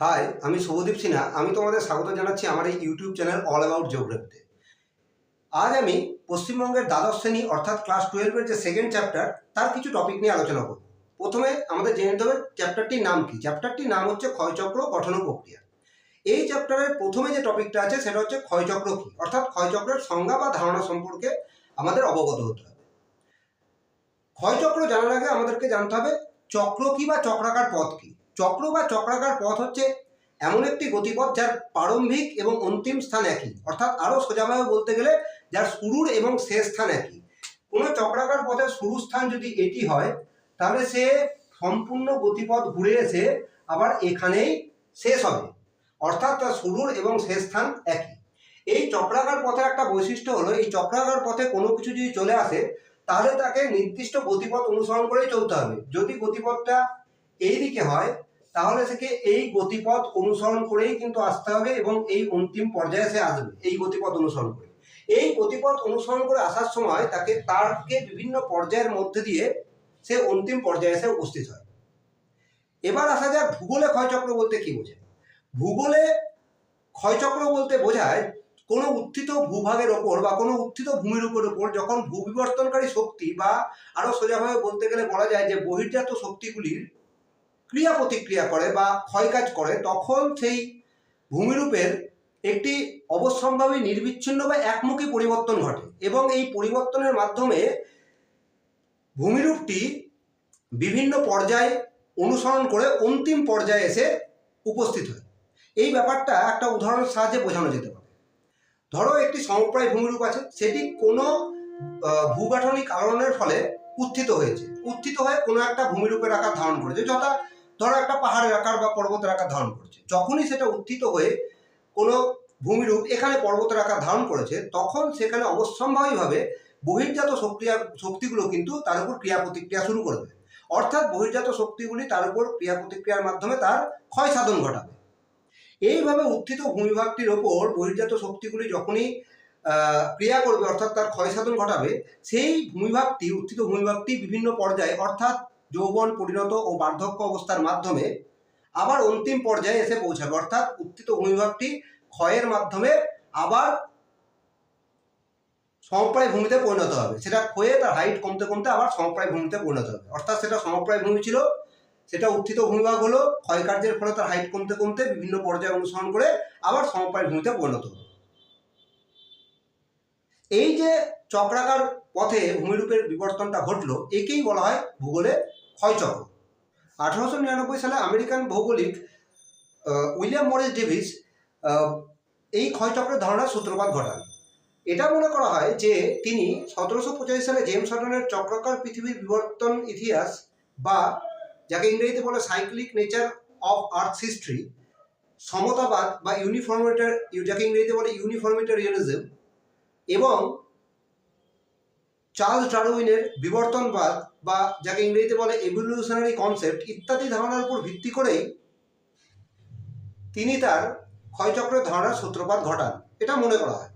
High আমি শুভদীপ সিনহা। আমি তোমাদের স্বাগত জানাচ্ছি আমার এই ইউটিউব চ্যানেল অল অ্যাবাউট জিওগ্রাফিতে আজ আমি পশ্চিমবঙ্গের দ্বাদশ শ্রেণি অর্থাৎ ক্লাস টুয়েলভের যে সেকেন্ড চ্যাপ্টার তার কিছু টপিক নিয়ে আলোচনা করব। প্রথমে আমাদের জেনে নিতে হবে চ্যাপ্টারটির নাম কি। চ্যাপ্টারটির নাম হচ্ছে ক্ষয়চক্র গঠন প্রক্রিয়া। এই চ্যাপ্টারের প্রথমে যে টপিকটা আছে, সেটা হচ্ছে ক্ষয়চক্র কি? অর্থাৎ ক্ষয়চক্রের সংজ্ঞা বা ধারণা সম্পর্কে আমাদের অবগত হতে হবে। ক্ষয়চক্র জানার আগে আমাদেরকে জানতে হবে, চক্র কি বা চক্রাকার পথ কি? চক্র বা চক্রাকার পথ হচ্ছে এমন একটি গতিপথ যার প্রারম্ভিক এবং অন্তিম স্থান একই। অর্থাৎ আরও সোজাভাবে বলতে গেলে যার শুরুর এবং শেষ স্থান একই। কোনো চক্রাকার পথের শুরু স্থান যদি এটি হয়, তাহলে সে সম্পূর্ণ গতিপথ ঘুরে এসে আবার এখানেই শেষ হবে। অর্থাৎ তার শুরুর এবং শেষ স্থান একই। এই চক্রাকার পথের একটা বৈশিষ্ট্য হলো, এই চক্রাকার পথে কোনো কিছু যদি চলে আসে, তাহলে তাকে নির্দিষ্ট গতিপথ অনুসরণ করেই চলতে হবে। যদি গতিপথটা এই দিকে হয় তাহলে থেকে এই গতিপথ অনুসরণ করেই কিন্তু আসতে হবে এবং এই অন্তিম পর্যায়ে সে আসবে, এই গতিপথ অনুসরণ করে। এই গতিপথ অনুসরণ করে আসার সময় তাকে তারকে বিভিন্ন পর্যায়ের মধ্যে দিয়ে সে অন্তিম পর্যায়ে এসে উপস্থিত হয়। এবার আসা যাক ভূগোলে ক্ষয়চক্র বলতে কি বোঝায় ভূগোলে ক্ষয়চক্র বলতে বোঝায় কোনো উত্থিত ভূভাগের ওপর বা কোনো উত্থিত ভূমির উপর ওপর যখন ভূবিবর্তনকারী শক্তি বা আরও সোজাভাবে বলতে গেলে বলা যায় যে বহির্জাত শক্তিগুলির ক্রিয়া প্রতিক্রিয়া করে বা ক্ষয়কাজ করে, তখন সেই ভূমিরূপের একটি অবশ্যম্ভাবী, নির্বিচ্ছিন্ন বা একমুখী পরিবর্তন ঘটে এবং এই পরিবর্তনের মাধ্যমে ভূমিরূপটি বিভিন্ন পর্যায়ে অনুসরণ করে অন্তিম পর্যায়ে এসে উপস্থিত হয়। এই ব্যাপারটা একটা উদাহরণের সাহায্যে বোঝানো যেতে পারে। ধরো একটি সমপ্রায় ভূমিরূপ আছে, সেটি কোনো ভূগাঠনিক কারণের ফলে উত্থিত হয়েছে। উত্থিত হয়ে কোনো একটা ভূমিরূপের আকার ধারণ করেছে, যথা ধরো একটা পাহাড়ের আকার বা পর্বতের আকার ধারণ করেছে। যখনই সেটা উত্থিত হয়ে কোনো ভূমিরূপ এখানে পর্বতের আকার ধারণ করেছে, তখন সেখানে অবশ্যম্ভাবীভাবে বহির্জাত শক্রিয়া শক্তিগুলো কিন্তু তার উপর ক্রিয়া প্রতিক্রিয়া শুরু করবে অর্থাৎ বহির্জাত শক্তিগুলি তার উপর ক্রিয়া প্রতিক্রিয়ার মাধ্যমে তার ক্ষয় সাধন ঘটাবে। এইভাবে উত্থিত ভূমিভাগটির ওপর বহির্জাত শক্তিগুলি যখনই ক্রিয়া করবে, অর্থাৎ তার ক্ষয় সাধন ঘটাবে, সেই ভূমিভাগটি, উত্থিত ভূমিভাগটি বিভিন্ন পর্যায়ে, অর্থাৎ যৌবন পরিণত ও বার্ধক্য অবস্থার মাধ্যমে আবার অন্তিম পর্যায়ে এসে পৌঁছাবে। অর্থাৎ উত্থিত ভূমিভাগটি ক্ষয়ের মাধ্যমে আবার সমপ্রায় ভূমিতে পরিণত হবে। সেটা ক্ষয়ে তার হাইট কমতে কমতে আবার সমপ্রায় ভূমিতে পরিণত হবে। অর্থাৎ সেটা সমপ্রায় ভূমি ছিল, সেটা উত্থিত ভূমিভাগ হলো ক্ষয়কার্যের ফলে তার হাইট কমতে কমতে বিভিন্ন পর্যায়ে অনুসরণ করে আবার সমপ্রায় ভূমিতে পরিণত হলো এই যে চক্রাকার পথে ভূমিরূপের বিবর্তনটা ঘটলো, একেই বলা হয় ভূগোলে ক্ষয়চক্র। আঠারোশো নিরানব্বই সালে আমেরিকান ভৌগোলিক উইলিয়াম মরিস ডেভিস এই ক্ষয়চক্রের ধারণার সূত্রপাত ঘটান। এটা মনে করা হয় যে তিনি সতেরোশো পঁচাশি সালে জেমস হটনের চক্রাকার পৃথিবীর বিবর্তন ইতিহাস বা যাকে ইংরেজিতে বলে cyclic nature of earth history, সমতাবাদ বা ইউনিফর্মিটার যাকে ইংরেজিতে বলে ইউনিফর্মিটারিয়ানিজম এবং চার্লস ডারউইনের বিবর্তনবাদ বা যাকে ইংরেজিতে বলে এভলিউশনারি কনসেপ্ট ইত্যাদি ধারণার উপর ভিত্তি করেই তিনি তার ক্ষয়চক্রের ধারণার সূত্রপাত ঘটান। এটা মনে করা হয়।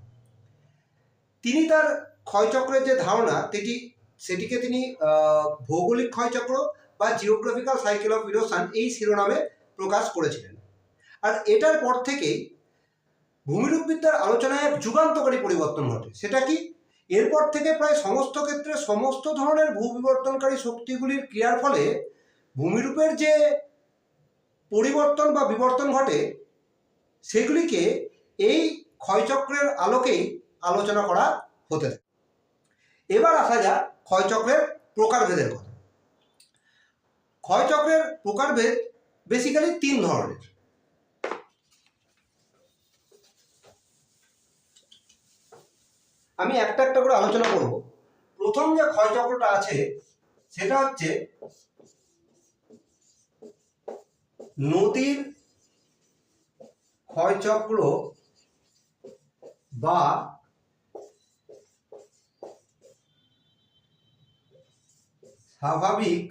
তিনি তার ক্ষয়চক্রের যে ধারণা, সেটি, সেটিকে তিনি ভৌগোলিক ক্ষয়চক্র বা জিওগ্রাফিক্যাল সাইকেল অফ ইরোশন এই শিরোনামে প্রকাশ করেছিলেন। আর এটার পর থেকেই ভূমিরূপবিদ্যার আলোচনায় এক যুগান্তকারী পরিবর্তন ঘটে। সেটা কি? এরপর থেকে প্রায় সমস্ত ক্ষেত্রে সমস্ত ধরনের ভূবিবর্তনকারী শক্তিগুলির ক্রিয়ার ফলে ভূমিরূপের যে পরিবর্তন বা বিবর্তন ঘটে, সেগুলিকে এই ক্ষয়চক্রের আলোকেই আলোচনা করা হতে থাকে। এবার আসা যাক ক্ষয়চক্রের প্রকারভেদের কথা। ক্ষয়চক্রের প্রকারভেদ বেসিক্যালি তিন ধরনের। আমি একটা একটা করে আলোচনা করব। প্রথম যে ক্ষয়চক্রটা আছে, সেটা হচ্ছে নদীর ক্ষয়চক্র বা স্বাভাবিক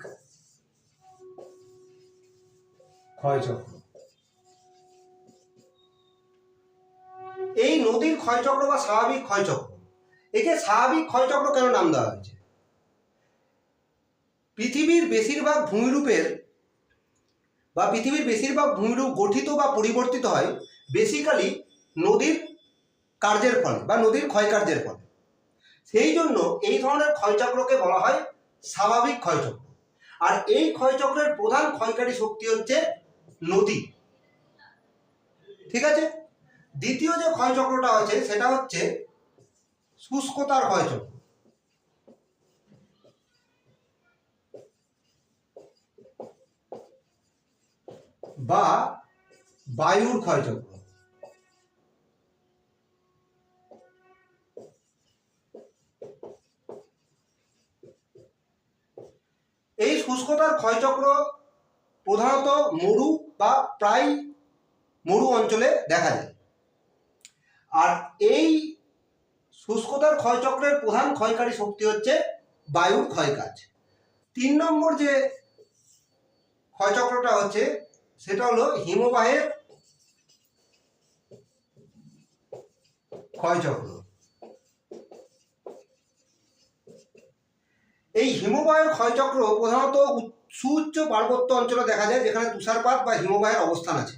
ক্ষয়চক্র। এই নদীর ক্ষয়চক্র বা স্বাভাবিক ক্ষয়চক্র একে স্বাভাবিক ক্ষয়চক্র কেন নাম দেওয়া হয়েছে? পৃথিবীর বেশিরভাগ ভূমিরূপের বা পৃথিবীর বেশিরভাগ ভূমিরূপ গঠিত বা পরিবর্তিত হয় বেসিক্যালি নদীর কার্যের ফলে বা নদীর ক্ষয়কার্যের ফলে। সেই জন্য এই ধরনের ক্ষয়চক্রকে বলা হয় স্বাভাবিক ক্ষয়চক্র। আর এই ক্ষয়চক্রের প্রধান ক্ষয়কারী শক্তি হচ্ছে নদী। ঠিক আছে? দ্বিতীয় যে ক্ষয়চক্রটা আছে সেটা হচ্ছে শুষ্কতার ক্ষয়চক্র বা বায়ুর ক্ষয়চক্র এই শুষ্কতার ক্ষয়চক্র প্রধানত মরু বা প্রায় মরু অঞ্চলে দেখা যায়। আর এই শুষ্কতার ক্ষয়চক্রের প্রধান ক্ষয়কারী শক্তি হচ্ছে বায়ুর ক্ষয়কাজ। তিন নম্বর যে ক্ষয়চক্রটা হচ্ছে, সেটা হলো হিমবাহের ক্ষয়চক্র। এই হিমবাহের ক্ষয়চক্র প্রধানত উচ্চ- সুউচ্চ পার্বত্য অঞ্চলে দেখা যায়, যেখানে তুষারপাত বা হিমবাহের অবস্থান আছে।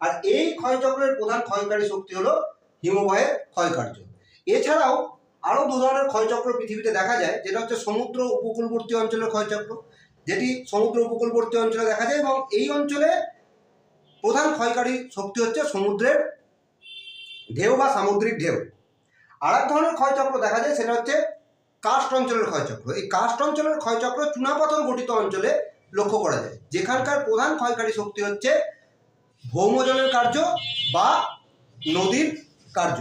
আর এই ক্ষয়চক্রের প্রধান ক্ষয়কারী শক্তি হলো হিমবাহের ক্ষয়কার্য। এছাড়াও আরও দু ধরনের ক্ষয়চক্র পৃথিবীতে দেখা যায়, যেটা হচ্ছে সমুদ্র উপকূলবর্তী অঞ্চলের ক্ষয়চক্র, যেটি সমুদ্র উপকূলবর্তী অঞ্চলে দেখা যায় এবং এই অঞ্চলে প্রধান ক্ষয়কারী শক্তি হচ্ছে সমুদ্রের ঢেউ বা সামুদ্রিক ঢেউ। আর এক ধরনের ক্ষয়চক্র দেখা যায়, সেটা হচ্ছে কাস্ট অঞ্চলের ক্ষয়চক্র। এই কাস্ট অঞ্চলের ক্ষয়চক্র চুনাপাথর গঠিত অঞ্চলে লক্ষ্য করা যায়। যেখানকার প্রধান ক্ষয়কারী শক্তি হচ্ছে ভৌমজলের কার্য বা নদীর কার্য।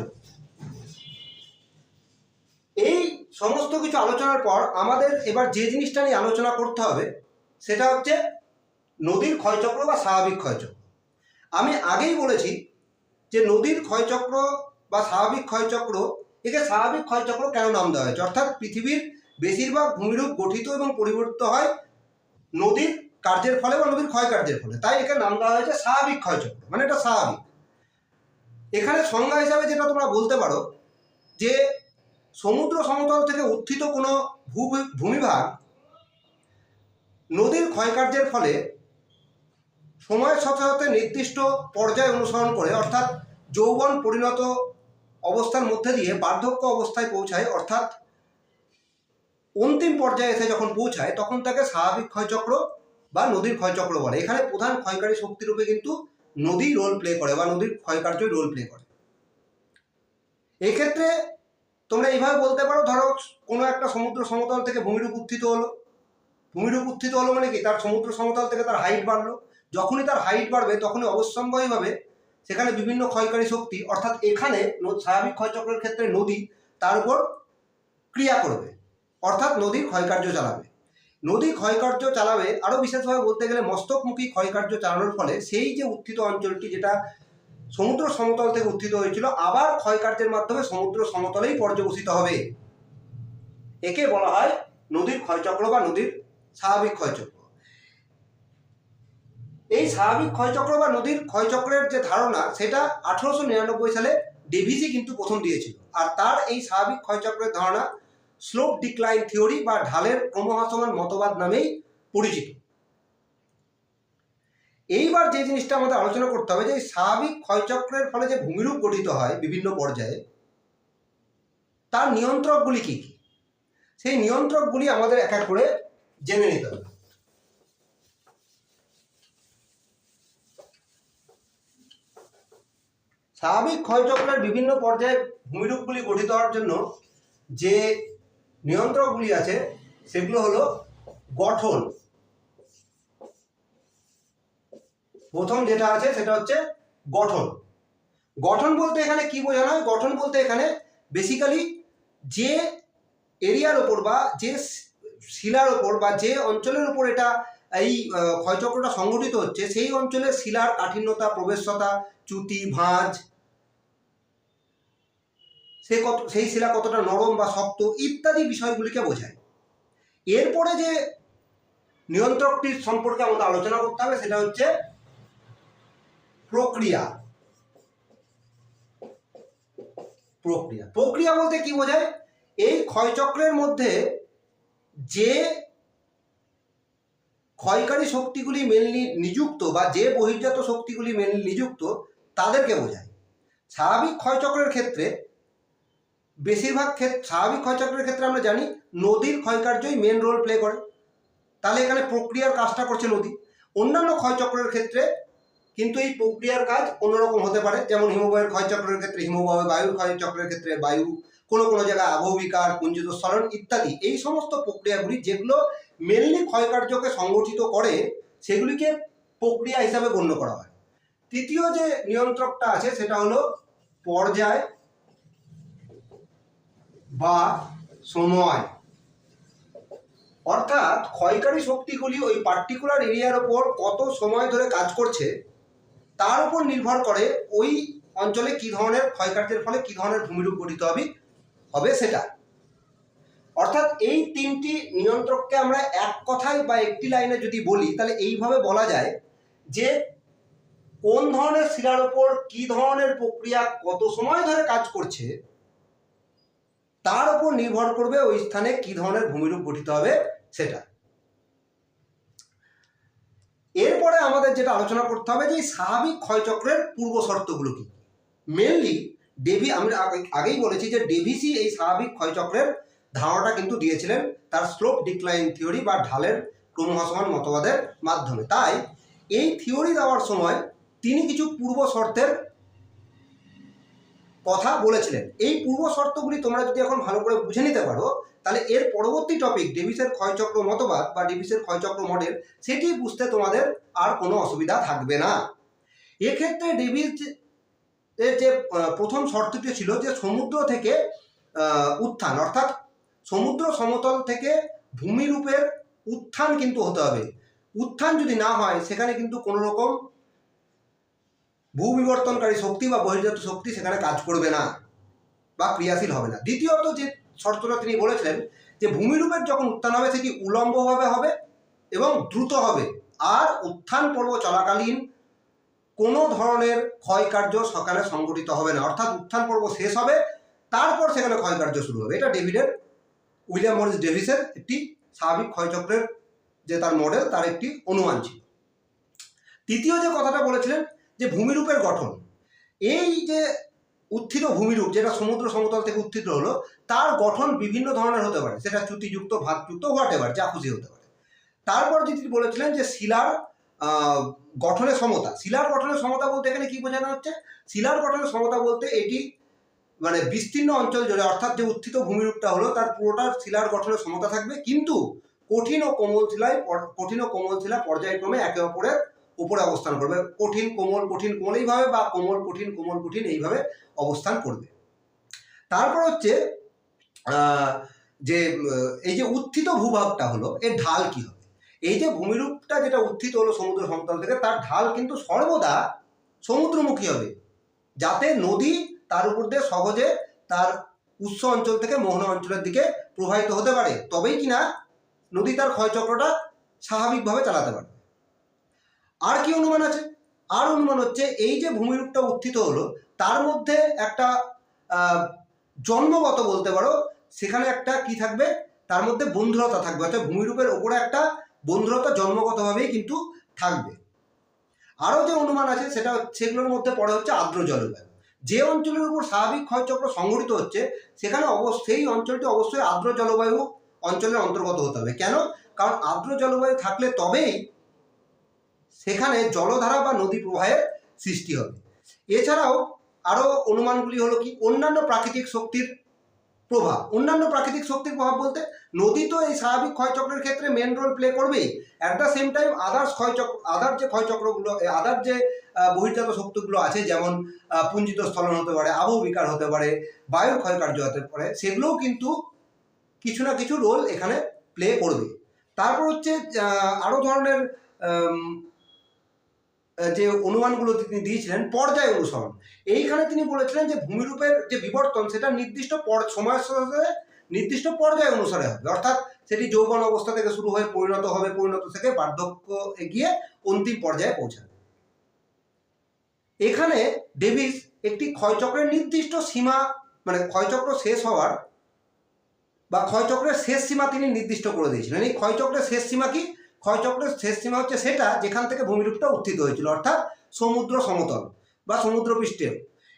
এই সমস্ত কিছু আলোচনার পর আমাদের এবার যে জিনিসটা নিয়ে আলোচনা করতে হবে, সেটা হচ্ছে নদীর ক্ষয়চক্র বা স্বাভাবিক ক্ষয়চক্র। আমি আগেই বলেছি যে নদীর ক্ষয়চক্র বা স্বাভাবিক ক্ষয়চক্র, একে স্বাভাবিক ক্ষয়চক্র কেন নাম দেওয়া হয়েছে? অর্থাৎ পৃথিবীর বেশিরভাগ ভূমিরূপ গঠিত এবং পরিবর্তিত হয় নদীর কার্যের ফলে বা নদীর ক্ষয় কার্যের ফলে। তাই একে নাম দেওয়া হয়েছে স্বাভাবিক ক্ষয়চক্র মানে এটা স্বাভাবিক। এখানে সংজ্ঞা হিসাবে যেটা তোমরা বলতে পারো যে সমুদ্র সমতল থেকে উত্থিত কোনো ভূমিভাগ নদীর ক্ষয়কার্যের ফলে সময়ের সাথে সাথে নির্দিষ্ট পর্যায় অনুসরণ করে, অর্থাৎ যৌবন পরিণত অবস্থার মধ্যে দিয়ে বার্ধক্য অবস্থায় পৌঁছায়, অর্থাৎ অন্তিম পর্যায়ে এসে যখন পৌঁছায়, তখন তাকে স্বাভাবিক ক্ষয়চক্র বা নদীর ক্ষয়চক্র বলে। এখানে প্রধান ক্ষয়কারী শক্তিরূপে কিন্তু নদী রোল প্লে করে বা নদীর ক্ষয়কার্য রোল প্লে করে। এক্ষেত্রে তোমরা এইভাবে বলতে পারো, ধরো কোনো একটা সমুদ্র সমতল থেকে ভূমিরূপ উত্থিত হলো। ভূমিরূপ উত্থিত হলো মানে কি? তার সমুদ্র সমতল থেকে তার হাইট বাড়লো। যখনই তার হাইট বাড়বে, তখনই অবশ্যম্ভাবীভাবে সেখানে বিভিন্ন ক্ষয়কারী শক্তি, অর্থাৎ এখানে স্বাভাবিক ক্ষয়চক্রের ক্ষেত্রে নদী তার উপর ক্রিয়া করবে, অর্থাৎ নদীর ক্ষয়কার্য চালাবে। নদী ক্ষয়কার্য চালাবে আরও বিশেষভাবে বলতে গেলে মস্তকমুখী ক্ষয়কার্য চালানোর ফলে সেই যে উত্থিত অঞ্চলটি, যেটা সমুদ্র সমতল থেকে উত্থিত হয়েছিল। আবার ক্ষয়কার্যের মাধ্যমে সমুদ্র সমতলেই পর্যবসিত হবে। একে বলা হয় নদীর ক্ষয়চক্র বা নদীর স্বাভাবিক ক্ষয়চক্র। এই স্বাভাবিক ক্ষয়চক্র বা নদীর ক্ষয়চক্রের যে ধারণা, সেটা আঠারোশো নিরানব্বই সালে ডেভিসি কিন্তু প্রথম দিয়েছিল। আর তার এই স্বাভাবিক ক্ষয়চক্রের ধারণা স্লোপ ডিক্লাইন থিওরি বা ঢালের ক্রমহ্রাসমান মতবাদ নামেই পরিচিত। এইবার যে জিনিসটা আমাদের আলোচনা করতে হবে যে স্বাভাবিক ক্ষয়চক্রের ফলে যে ভূমিরূপ গঠিত হয় বিভিন্ন পর্যায়ে, তার নিয়ন্ত্রকগুলি কি কি? সেই নিয়ন্ত্রকগুলি আমাদের এক এক করে জেনে নিতে হবে। স্বাভাবিক ক্ষয়চক্রের বিভিন্ন পর্যায়ে ভূমিরূপগুলি গঠিত হওয়ার জন্য যে নিয়ন্ত্রকগুলি আছে, সেগুলো হলো গঠন। প্রথম যেটা আছে সেটা হচ্ছে গঠন। গঠন বলতে এখানে কি বোঝানো হয়? গঠন বলতে এখানে বেসিক্যালি যে এরিয়ার ওপর বা যে শিলার ওপর বা যে অঞ্চলের ওপর এটা এই ক্ষয়চক্রটা সংঘটিত হচ্ছে, সেই অঞ্চলের শিলার কাঠিন্যতা, প্রবেশতা চ্যুতি ভাঁজ, সে কত, সেই শিলা কতটা নরম বা শক্ত ইত্যাদি বিষয়গুলিকে বোঝায়। এরপরে যে নিয়ন্ত্রকটির সম্পর্কে আমাদের আলোচনা করতে হবে সেটা হচ্ছে প্রক্রিয়া। প্রক্রিয়া। প্রক্রিয়া বলতে কি বোঝায়? এই ক্ষয়চক্রের মধ্যে যে ক্ষয়কারী শক্তিগুলি মেনলি নিযুক্ত বা যে বহির্জাত শক্তিগুলি মেনলি নিযুক্ত তাদেরকে বোঝায়। স্বাভাবিক ক্ষয়চক্রের ক্ষেত্রে, বেশিরভাগ ক্ষেত্রে স্বাভাবিক ক্ষয়চক্রের ক্ষেত্রে আমরা জানি নদীর ক্ষয়কার্যই মেন রোল প্লে করে। তাহলে এখানে প্রক্রিয়ার কাজটা করছে নদী। অন্যান্য ক্ষয়চক্রের ক্ষেত্রে কিন্তু এই প্রক্রিয়ার কাজ অন্যরকম হতে পারে। যেমন হিমবাহের ক্ষয়চক্রের ক্ষেত্রে হিমবাহ, বায়ুর ক্ষয়চক্রের ক্ষেত্রে বায়ু, কোনো কোনো জায়গায় আবহবিকার পুঞ্জিত স্মরণ ইত্যাদি। এই সমস্ত প্রক্রিয়াগুলি যেগুলো মেনলি ক্ষয়কার্যকে সংগঠিত করে, সেগুলিকে প্রক্রিয়া হিসাবে গণ্য করা হয়। তৃতীয় যে নিয়ন্ত্রকটা আছে, সেটা হলো পর্যায় বা সময়। অর্থাৎ ক্ষয়কারী শক্তিগুলি ওই পার্টিকুলার এরিয়ার ওপর কত সময় ধরে কাজ করছে তার উপর নির্ভর করে ওই অঞ্চলে কি ধরনের ক্ষয়কার্যের ফলে কি ধরনের ভূমিরূপ গঠিত হবে হবে সেটা। অর্থাৎ এই তিনটি নিয়ন্ত্রককে আমরা এক কথায় বা একটি লাইনে যদি বলি, তাহলে এইভাবে বলা যায় যে কোন ধরনের শিলার ওপর কি ধরনের প্রক্রিয়া কত সময় ধরে কাজ করছে, তার উপর নির্ভর করবে ওই স্থানে কি ধরনের ভূমিরূপ গঠিত হবে সেটা এরপরে আমাদের যেটা আলোচনা করতে হবে যে এই স্বাভাবিক ক্ষয়চক্রের পূর্ব শর্তগুলো কি? মেনলি ডেভি আমি আগে- আগেই বলেছি যে ডেভিসি এই স্বাভাবিক ক্ষয়চক্রের ধারণাটা কিন্তু দিয়েছিলেন তার স্লোপ ডিক্লাইন থিওরি বা ঢালের ক্রমহসমান মতবাদের মাধ্যমে। তাই, এই থিওরি দেওয়ার সময় তিনি কিছু পূর্ব শর্তের কথা বলেছিলেন। এই পূর্ব শর্তগুলি তোমরা যদি এখন ভালো করে বুঝে নিতে পারো, তাহলে এর পরবর্তী টপিক ডেভিসের ক্ষয়চক্র মতবাদ বা ডেভিসের ক্ষয়চক্র মডেল সেটি বুঝতে তোমাদের আর কোনো অসুবিধা থাকবে না। এক্ষেত্রে ডেভিস এর যে প্রথম শর্তটি ছিল যে সমুদ্র থেকে উত্থান, অর্থাৎ সমুদ্র সমতল থেকে ভূমিরূপের উত্থান কিন্তু হতে হবে। উত্থান যদি না হয়, সেখানে কিন্তু কোনো রকম ভূবিবর্তনকারী শক্তি বা বহির্জাত শক্তি সেখানে কাজ করবে না বা ক্রিয়াশীল হবে না। দ্বিতীয়ত যে শর্তটা তিনি বলেছেন যে ভূমিরূপের যখন উত্থান হবে সেটি উলম্বভাবে হবে এবং দ্রুত হবে। আর উত্থান পর্ব চলাকালীন কোনো ধরনের ক্ষয়কার্য সকালে সংগঠিত হবে না। অর্থাৎ উত্থান পর্ব শেষ হবে, তারপর সেখানে ক্ষয়কার্য শুরু হবে। এটা ডেভিডের, উইলিয়াম মরিস ডেভিসের একটি স্বাভাবিক ক্ষয়চক্রের যে তার মডেল তার একটি অনুমান ছিল। তৃতীয় যে কথাটা বলেছিলেন যে ভূমিরূপের গঠন। এই যে উত্থিত ভূমিরূপ, যেটা সমুদ্র সমতল থেকে উত্থিত হলো, তার গঠন বিভিন্ন ধরনের হতে পারে। সেটা চ্যুতিযুক্ত ভাতযুক্ত হোয়াট এভার যা খুশি হতে পারে। তারপর তিনি বলেছিলেন যে শিলার গঠনের সমতা। শিলার গঠনের সমতা বলতে এখানে কি বোঝানো হচ্ছে? শিলার গঠনের সমতা বলতে এটি মানে বিস্তীর্ণ অঞ্চল জুড়ে, অর্থাৎ যে উত্থিত ভূমিরূপটা হলো, তার পুরোটার শিলার গঠনের সমতা থাকবে। কিন্তু কঠিন ও কোমল শিলায় কঠিন ও কোমল শিলা পর্যায়ক্রমে একে অপরের উপরে অবস্থান করবে। কঠিন, কোমল কঠিন, কোমল এইভাবে বা কোমল, কঠিন কোমল, কঠিন এইভাবে অবস্থান করবে। তারপর হচ্ছে যে এই যে উত্থিত ভূভাগটা হলো, এর ঢাল কি হবে? এই যে ভূমিরূপটা যেটা উত্থিত হলো সমুদ্র সমতল থেকে, তার ঢাল কিন্তু সর্বদা সমুদ্রমুখী হবে। যাতে নদী তার উপর দিয়ে সহজে তার উৎস অঞ্চল থেকে মোহনা অঞ্চলের দিকে প্রবাহিত হতে পারে। তবেই কিনা নদী তার ক্ষয়চক্রটা স্বাভাবিকভাবে চালাতে পারবে আর কি অনুমান আছে? আর অনুমান হচ্ছে এই যে ভূমিরূপটা উত্থিত হলো, তার মধ্যে একটা জন্মগত বলতে পারো, সেখানে একটা কি থাকবে? তার মধ্যে বন্ধুরতা থাকবে, অর্থাৎ ভূমিরূপের ওপরে একটা বন্ধুরতা জন্মগতভাবেই কিন্তু থাকবে। আরও যে অনুমান আছে, সেটা সেগুলোর মধ্যে পড়ে হচ্ছে আর্দ্র জলবায়ু। যে অঞ্চলের উপর স্বাভাবিক ক্ষয়চক্র সংঘটিত হচ্ছে, সেখানে সেই অঞ্চলটি অবশ্যই আর্দ্র জলবায়ু অঞ্চলের অন্তর্গত হতে হবে। কেন? কারণ আর্দ্র জলবায়ু থাকলে তবেই সেখানে জলধারা বা নদী প্রবাহের সৃষ্টি হবে। এছাড়াও আরও অনুমানগুলি হলো কি, অন্যান্য প্রাকৃতিক শক্তির প্রভাব। অন্যান্য প্রাকৃতিক শক্তির প্রভাব বলতে নদী তো এই স্বাভাবিক ক্ষয়চক্রের ক্ষেত্রে মেন রোল প্লে করবেই। At the same time others ক্ষয়চক্র other যে ক্ষয়চক্রগুলো আদার যে বহির্জাত শক্তিগুলো আছে, যেমন পুঞ্জিত স্থলন হতে পারে, আবহ বিকার হতে পারে, বায়ুর ক্ষয়কার্য হতে পারে, সেগুলোও কিন্তু কিছু না কিছু রোল এখানে প্লে করবে। তারপর হচ্ছে আরও ধরনের যে অনুমানগুলো তিনি দিয়েছিলেন পর্যায় অনুসরণ। এইখানে তিনি বলেছিলেন যে ভূমিরূপের যে বিবর্তন, সেটা নির্দিষ্ট সময়ের সাথে নির্দিষ্ট পর্যায় অনুসারে হবে। অর্থাৎ সেটি যৌবন অবস্থা থেকে শুরু হয়ে পরিণত হবে, পরিণত থেকে বার্ধক্য গিয়ে অন্তিম পর্যায়ে পৌঁছাবে। এখানে ডেভিস একটি ক্ষয়চক্রের নির্দিষ্ট সীমা মানে ক্ষয়চক্র শেষ হওয়ার বা ক্ষয়চক্রের শেষ সীমা তিনি নির্দিষ্ট করে দিয়েছিলেন। এই ক্ষয়চক্রের শেষ সীমা কি? ক্ষয়চক্রের শেষ সীমা হচ্ছে সেটা যেখান থেকে ভূমিরূপটা উত্থিত হয়েছিল, অর্থাৎ সমুদ্র সমতল বা সমুদ্রপৃষ্ঠে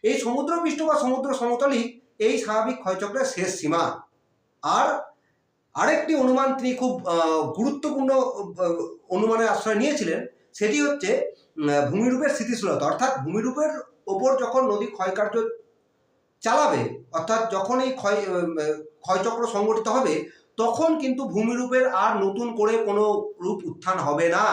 এই সমুদ্রপৃষ্ঠ বা সমুদ্র সমতলই এই স্বাভাবিক ক্ষয়চক্রের শেষ সীমা। আর আরেকটি অনুমান তিনি খুব গুরুত্বপূর্ণ অনুমানের আশ্রয় নিয়েছিলেন, সেটি হচ্ছে ভূমিরূপের স্থিতিশীলতা, অর্থাৎ ভূমিরূপের ওপর যখন নদী ক্ষয়কার্য চালাবে, অর্থাৎ যখন এই ক্ষয় ক্ষয়চক্র সংগঠিত হবে তখন কিন্তু ভূমিরূপের আর নতুন করে কোনো রূপ উত্থান হবে না।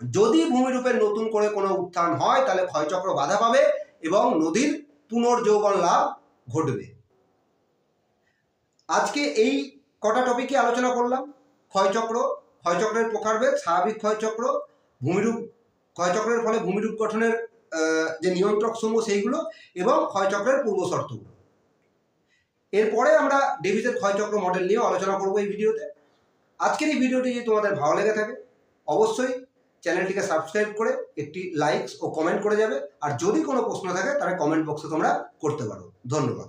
যদি ভূমিরূপের নতুন করে কোনো উত্থান হয়, তাহলে ক্ষয়চক্র বাধা পাবে এবং নদীর পুনর্যৌবন লাভ ঘটবে। আজকে এই কটা টপিকে আলোচনা করলাম। ক্ষয়চক্র, ক্ষয়চক্রের প্রকারভেদ, স্বাভাবিক ক্ষয়চক্র, ভূমিরূপ, ক্ষয়চক্রের ফলে ভূমিরূপ গঠনের যে নিয়ন্ত্রক সমূহ সেইগুলো এবং ক্ষয়চক্রের পূর্ব শর্তগুলো এরপরে আমরা ডেভিসের ক্ষয়চক্র মডেল নিয়ে আলোচনা করব এই ভিডিওতে আজকের এই ভিডিওটি যদি তোমাদের ভালো লেগে থাকে, অবশ্যই চ্যানেলটিকে সাবস্ক্রাইব করে একটি লাইকস ও কমেন্ট করে যাবে। আর যদি কোনো প্রশ্ন থাকে, তাহলে কমেন্ট বক্সে তোমরা করতে পারো। ধন্যবাদ।